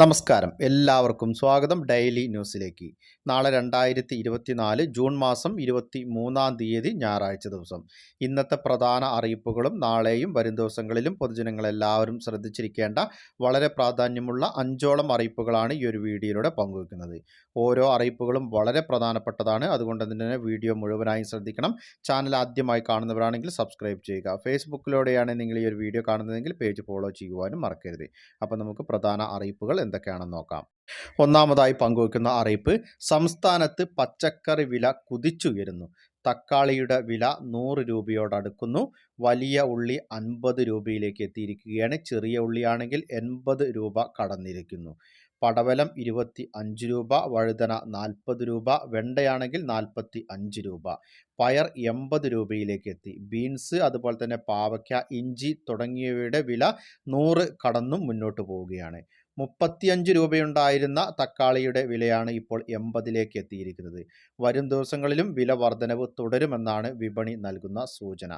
നമസ്കാരം. എല്ലാവർക്കും സ്വാഗതം ഡെയിലി ന്യൂസിലേക്ക്. നാളെ രണ്ടായിരത്തി ഇരുപത്തിനാല് ജൂൺ മാസം ഇരുപത്തി മൂന്നാം തീയതി ഞായറാഴ്ച ദിവസം. ഇന്നത്തെ പ്രധാന അറിയിപ്പുകളും നാളെയും വരും ദിവസങ്ങളിലും പൊതുജനങ്ങളെല്ലാവരും ശ്രദ്ധിച്ചിരിക്കേണ്ട വളരെ പ്രാധാന്യമുള്ള അഞ്ചോളം അറിയിപ്പുകളാണ് ഈ ഒരു വീഡിയോയിലൂടെ പങ്കുവെക്കുന്നത്. ഓരോ അറിയിപ്പുകളും വളരെ പ്രധാനപ്പെട്ടതാണ്. അതുകൊണ്ട് തന്നെ വീഡിയോ മുഴുവനായും ശ്രദ്ധിക്കണം. ചാനൽ ആദ്യമായി കാണുന്നവരാണെങ്കിൽ സബ്സ്ക്രൈബ് ചെയ്യുക. ഫേസ്ബുക്കിലൂടെയാണ് നിങ്ങൾ ഈ ഒരു വീഡിയോ കാണുന്നതെങ്കിൽ പേജ് ഫോളോ ചെയ്യുവാനും മറക്കരുത്. അപ്പോൾ നമുക്ക് പ്രധാന അറിയിപ്പുകൾ എന്തൊക്കെയാണെന്ന് നോക്കാം. ഒന്നാമതായി പങ്കുവെക്കുന്ന അറിയിപ്പ് സംസ്ഥാനത്ത് പച്ചക്കറി വില കുതിച്ചുയരുന്നു. തക്കാളിയുടെ വില നൂറ് രൂപയോടടുക്കുന്നു വലിയ ഉള്ളി അൻപത് രൂപയിലേക്ക് എത്തിയിരിക്കുകയാണ്. ചെറിയ ഉള്ളിയാണെങ്കിൽ എൺപത് രൂപ കടന്നിരിക്കുന്നു. പടവലം ഇരുപത്തി അഞ്ച് രൂപ വഴുതന നാൽപ്പത് രൂപ വെണ്ടയാണെങ്കിൽ നാൽപ്പത്തി അഞ്ച് രൂപ. പയർ എൺപത് രൂപയിലേക്ക് എത്തി. ബീൻസ് അതുപോലെ തന്നെ പാവയ്ക്ക ഇഞ്ചി തുടങ്ങിയവയുടെ വില നൂറ് കടന്നും മുന്നോട്ട് പോവുകയാണ്. മുപ്പത്തിയഞ്ച് രൂപയുണ്ടായിരുന്ന തക്കാളിയുടെ വിലയാണ് ഇപ്പോൾ എൺപതിലേക്ക് എത്തിയിരിക്കുന്നത്. വരും ദിവസങ്ങളിലും വില വർധനവ് തുടരുമെന്നാണ് വിപണി നൽകുന്ന സൂചന.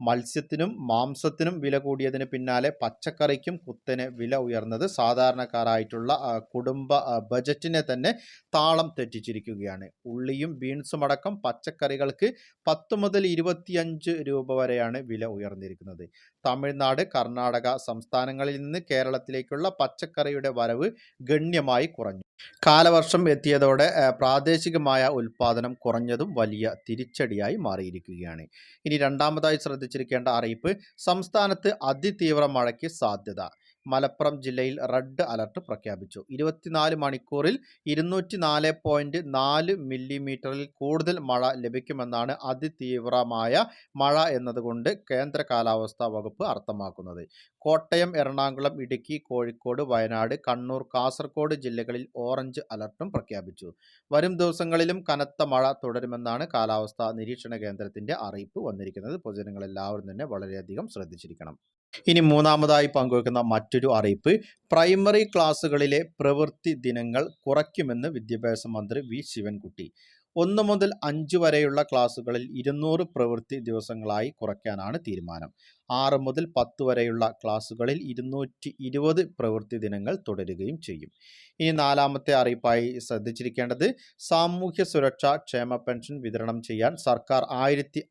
മത്സ്യത്തിനും മാംസത്തിനും വില കൂടിയതിന് പിന്നാലെ പച്ചക്കറിക്കും കുത്തനെ വില ഉയർന്നത്. സാധാരണക്കാരായിട്ടുള്ള കുടുംബ ബജറ്റിനെ തന്നെ താളം തെറ്റിച്ചിരിക്കുകയാണ്. ഉള്ളിയും ബീൻസും അടക്കം പച്ചക്കറികൾക്ക് പത്ത് മുതൽ ഇരുപത്തിയഞ്ച് രൂപ വരെയാണ് വില ഉയർന്നിരിക്കുന്നത്. തമിഴ്നാട് കർണാടക സംസ്ഥാനങ്ങളിൽ നിന്ന് കേരളത്തിലേക്കുള്ള പച്ചക്കറിയുടെ വരവ് ഗണ്യമായി കുറഞ്ഞു. കാലവർഷം എത്തിയതോടെ പ്രാദേശികമായ ഉൽപാദനം കുറഞ്ഞതും വലിയ തിരിച്ചടിയായി മാറിയിരിക്കുകയാണ്. ഇനി രണ്ടാമതായി ശ്രദ്ധിച്ചിരിക്കേണ്ട അറിയിപ്പ് സംസ്ഥാനത്ത് അതിതീവ്ര മഴയ്ക്ക് സാധ്യത. മലപ്പുറം ജില്ലയിൽ റെഡ് അലർട്ട് പ്രഖ്യാപിച്ചു. ഇരുപത്തിനാല് മണിക്കൂറിൽ ഇരുന്നൂറ്റി നാല് പോയിന്റ് നാല് മില്ലിമീറ്ററിൽ കൂടുതൽ മഴ ലഭിക്കുമെന്നാണ് അതിതീവ്രമായ മഴ എന്നതുകൊണ്ട് കേന്ദ്ര കാലാവസ്ഥാ വകുപ്പ് അർത്ഥമാക്കുന്നത്. കോട്ടയം എറണാകുളം ഇടുക്കി കോഴിക്കോട് വയനാട് കണ്ണൂർ കാസർഗോഡ് ജില്ലകളിൽ ഓറഞ്ച് അലർട്ടും പ്രഖ്യാപിച്ചു. വരും ദിവസങ്ങളിലും കനത്ത മഴ തുടരുമെന്നാണ് കാലാവസ്ഥാ നിരീക്ഷണ കേന്ദ്രത്തിന്റെ അറിയിപ്പ് വന്നിരിക്കുന്നത്. പൊതുജനങ്ങൾ എല്ലാവരും തന്നെ വളരെയധികം ശ്രദ്ധിച്ചിരിക്കണം. ഇനി മൂന്നാമതായി പങ്കുവെക്കുന്ന മറ്റൊരു അറിയിപ്പ്. പ്രൈമറി ക്ലാസ്സുകളിലെ പ്രവൃത്തി ദിനങ്ങൾ കുറയ്ക്കുമെന്ന് വിദ്യാഭ്യാസ മന്ത്രി വി. ശിവൻകുട്ടി. ഒന്ന് മുതൽ അഞ്ച് വരെയുള്ള ക്ലാസ്സുകളിൽ ഇരുന്നൂറ് പ്രവൃത്തി ദിവസങ്ങളായി കുറയ്ക്കാനാണ് തീരുമാനം. ആറ് മുതൽ പത്ത് വരെയുള്ള ക്ലാസ്സുകളിൽ ഇരുന്നൂറ്റി ഇരുപത് പ്രവൃത്തി ദിനങ്ങൾ തുടരുകയും ചെയ്യും. ഇനി നാലാമത്തെ അറിയിപ്പായി ശ്രദ്ധിച്ചിരിക്കേണ്ടത് സാമൂഹ്യ സുരക്ഷാ ക്ഷേമ പെൻഷൻ വിതരണം ചെയ്യാൻ സർക്കാർ ആയിരത്തി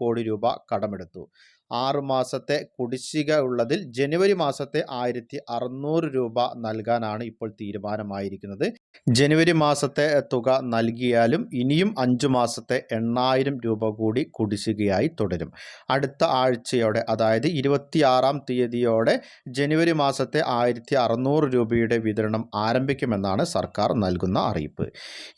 കോടി രൂപ കടമെടുത്തു. ആറ് മാസത്തെ കുടിശ്ശിക ഉള്ളതിൽ ജനുവരി മാസത്തെ ആയിരത്തി അറുന്നൂറ് രൂപ നൽകാനാണ് ഇപ്പോൾ തീരുമാനമായിരിക്കുന്നത്. ജനുവരി മാസത്തെ തുക നൽകിയാലും ഇനിയും അഞ്ചു മാസത്തെ എണ്ണായിരം രൂപ കൂടി കുടിശ്ശികയായി തുടരും. അടുത്ത ആഴ്ചയോടെ അതായത് ഇരുപത്തിയാറാം തീയതിയോടെ ജനുവരി മാസത്തെ ആയിരത്തി അറുന്നൂറ് രൂപയുടെ വിതരണം ആരംഭിക്കുമെന്നാണ് സർക്കാർ നൽകുന്ന അറിയിപ്പ്.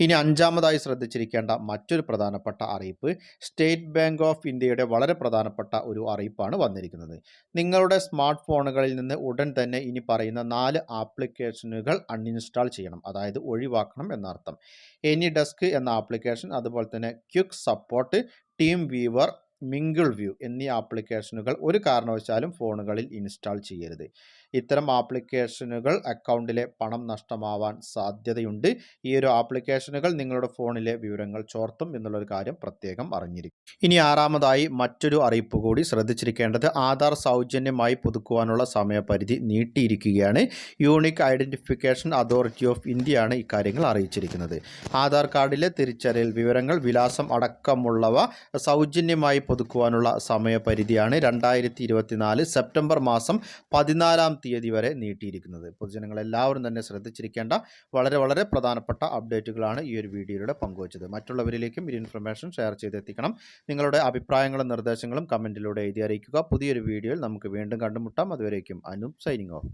ഇനി അഞ്ചാമതായി ശ്രദ്ധിച്ചിരിക്കേണ്ട മറ്റൊരു പ്രധാനപ്പെട്ട അറിയിപ്പ് സ്റ്റേറ്റ് ബാങ്ക് ഓഫ് ഇന്ത്യയുടെ വളരെ പ്രധാനപ്പെട്ട ഒരു അറിയിപ്പാണ് വന്നിരിക്കുന്നത്. നിങ്ങളുടെ സ്മാർട്ട് ഫോണുകളിൽ നിന്ന് ഉടൻ തന്നെ ഇനി പറയുന്ന നാല് ആപ്ലിക്കേഷനുകൾ അൺഇൻസ്റ്റാൾ ചെയ്യണം. അതായത് ഒഴിവാക്കണം എന്നർത്ഥം. എനി ഡെസ്ക് എന്ന ആപ്ലിക്കേഷൻ അതുപോലെ തന്നെ quick support team viewer mingle view എന്നീ ആപ്ലിക്കേഷനുകൾ ഒരു കാരണവശാലും ഫോണുകളിൽ ഇൻസ്റ്റാൾ ചെയ്യരുത്. ഇത്തരം ആപ്ലിക്കേഷനുകൾ അക്കൗണ്ടിലെ പണം നഷ്ടമാവാൻ സാധ്യതയുണ്ട്. ഈ ഒരു ആപ്ലിക്കേഷനുകൾ നിങ്ങളുടെ ഫോണിലെ വിവരങ്ങൾ ചോർത്തും എന്നുള്ളൊരു കാര്യം പ്രത്യേകം അറിഞ്ഞിരിക്കും. ഇനി ആറാമതായി മറ്റൊരു അറിയിപ്പ് കൂടി ശ്രദ്ധിച്ചിരിക്കേണ്ടത് ആധാർ സൗജന്യമായി പുതുക്കുവാനുള്ള സമയപരിധി നീട്ടിയിരിക്കുകയാണ്. യൂണിക് ഐഡന്റിഫിക്കേഷൻ അതോറിറ്റി ഓഫ് ഇന്ത്യയാണ് ഇക്കാര്യങ്ങൾ അറിയിച്ചിരിക്കുന്നത്. ആധാർ കാർഡിലെ തിരിച്ചറിയൽ വിവരങ്ങൾ വിലാസം അടക്കമുള്ളവ സൗജന്യമായി പുതുക്കുവാനുള്ള സമയപരിധിയാണ് രണ്ടായിരത്തി സെപ്റ്റംബർ മാസം പതിനാലാം തീയതി വരെ നീട്ടിയിരിക്കുന്നത്. പൊതുജനങ്ങൾ എല്ലാവരും തന്നെ ശ്രദ്ധിച്ചിരിക്കേണ്ട വളരെ വളരെ പ്രധാനപ്പെട്ട അപ്ഡേറ്റുകളാണ് ഈ ഒരു വീഡിയോയിലൂടെ പങ്കുവച്ചത്. മറ്റുള്ളവരിലേക്കും ഈ ഇൻഫർമേഷൻ ഷെയർ ചെയ്തെത്തിക്കണം. നിങ്ങളുടെ അഭിപ്രായങ്ങളും നിർദ്ദേശങ്ങളും കമന്റിലൂടെ എഴുതി അറിയിക്കുക. പുതിയൊരു വീഡിയോയിൽ നമുക്ക് വീണ്ടും കണ്ടുമുട്ടാം. അതുവരേക്കും അനു സൈനിങ് ഓഫ്